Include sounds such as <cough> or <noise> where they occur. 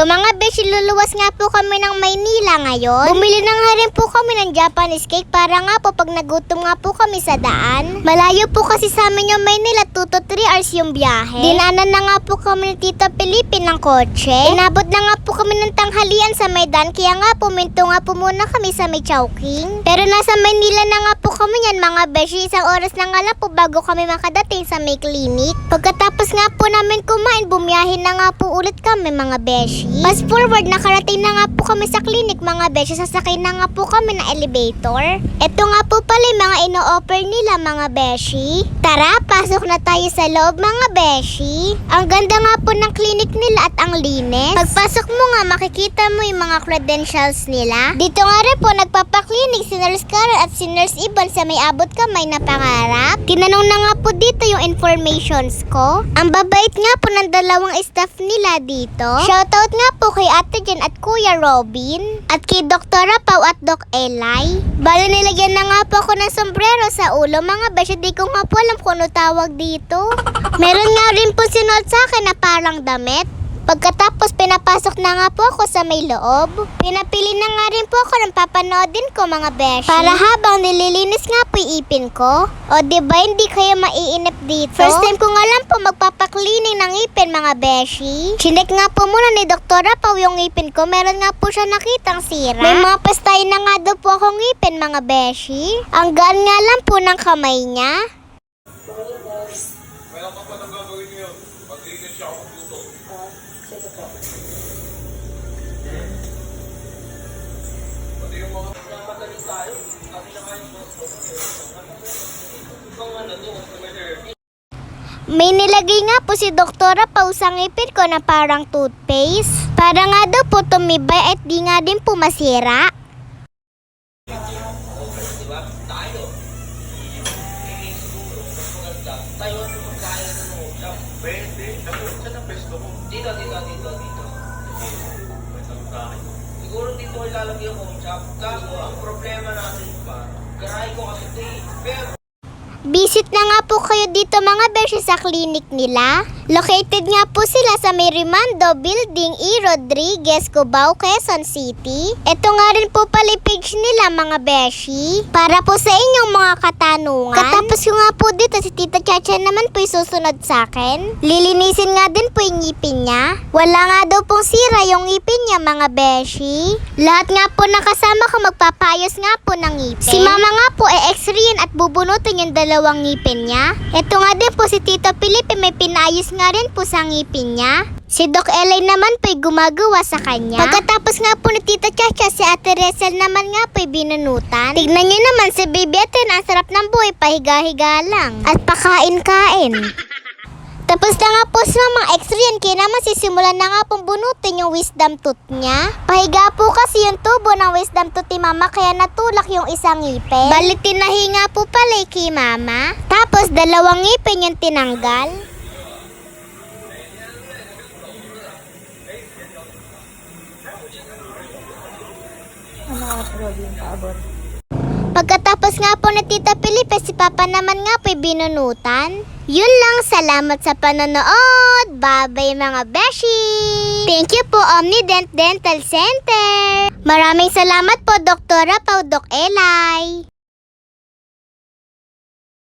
Hello mga beshi, luluwas nga po kami ng Maynila ngayon. Bumili na nga rin po kami ng Japanese cake para nga po pag nagutom nga po kami sa daan. Malayo po kasi sa amin yung Maynila, 2 to 3 hours yung biyahe. Dinanan na nga po kami ng Tita Pilipin ng kotse. Inabot na nga po kami ng tanghalian sa Maydan, kaya nga puminto nga po muna kami sa may Chowking. Pero nasa Maynila na nga po kami yan mga beshi, isang oras na nga lang po bago kami makadating sa may clinic. Pagkatapos nga po namin kumain, bumiyahin na nga po ulit kami mga beshi. Fast forward, nakarating na nga po kami sa clinic mga beshi, sasakay na nga po kami ng elevator. Ito nga po pala yung mga ino-offer nila mga beshi. Tara, pasok na tayo sa loob mga beshi. Ang ganda nga po ng clinic nila at ang linis. Pagpasok mo nga, makikita mo yung mga credentials nila. Dito nga rin po, nagpapaklinik si Nurse Carol at si Nurse Iban sa may abot kamay na pangarap. Tinanong na nga po dito yung informations ko. Ang babait nga po ng dalawang staff nila dito. Shoutout nga po kay Ate Jen at Kuya Robin. At kay Doktora Pau at Doc Eli. Balo nilagyan na nga po ako ng sombrero sa ulo mga besh. Di ko nga po alam kung ano tawag dito. Meron nga rin po sinuot sa akin na parang damit. Pagkatapos pinapasok na nga po ako sa may loob. Pinapili na nga rin po ako ng papanoodin ko mga beshi. Para habang nililinis nga po ipin ko. O ba hindi kayo maiinip dito? First time ko nga lang po magpapaklining ng ipin mga beshi. Chinek nga po muna ni Doktora Pau yung ipin ko. Meron nga po siya nakitang sira. May mga pastay na nga daw po akong ipin mga beshi. Ang gaan nga lang po ng kamay niya. May nilagay nga po si Doktora Pau sa ngipin ko na parang toothpaste. Para nga daw po tumibay at di nga din po masira. Dito, dito, dito, dito. Ko ilalagay ko chop. Kaso, ang problema natin pa, garahe ko kasi ito eh. Pero, Visit na nga po kayo dito mga beshi sa clinic nila. Located nga po sila sa may Rimando Building E. Rodriguez, Cubao, Quezon City. Ito nga rin po pala page nila mga beshi. Para po sa inyong mga katanungan. Katapos ko nga po dito, si Tita Chacha naman po yung susunod sa akin. Lilinisin nga din po yung ngipin niya. Wala nga daw pong sira yung ngipin niya mga beshi. Lahat nga po nakasama ko magpapayos nga po ng ngipin. Si mama nga po ay x-rayin at bubunutin yung dalawang ngipin niya. Ito nga din po si Tito Felipe may pinayos nga rin po sa ngipin niya. Si Doc Elay naman po'y gumagawa sa kanya. Pagkatapos nga po ni Tita Chacha, si Ate Resel naman nga po'y binunutan. Tignan niyo naman si Baby Ate, ang sarap ng buhay, pahiga-higa lang. At pakain-kain. <laughs> Tapos na nga po sa mga x-ray yan, kaya naman sisimulan na nga pong bunutin yung wisdom tooth niya. Pahiga po kasi yung tubo ng wisdom tooth ni mama kaya natulak yung isang ngipin. Balik tinahinga po pala eh kay mama. Tapos dalawang ngipin yung tinanggal. Pagkatapos nga po ni Tita Felipe, si Papa naman nga po'y binunutan. Yun lang, salamat sa panonood. Bye-bye mga beshi! Thank you po Omnident Dental Center. Maraming salamat po Doktora Pau Doc Eli.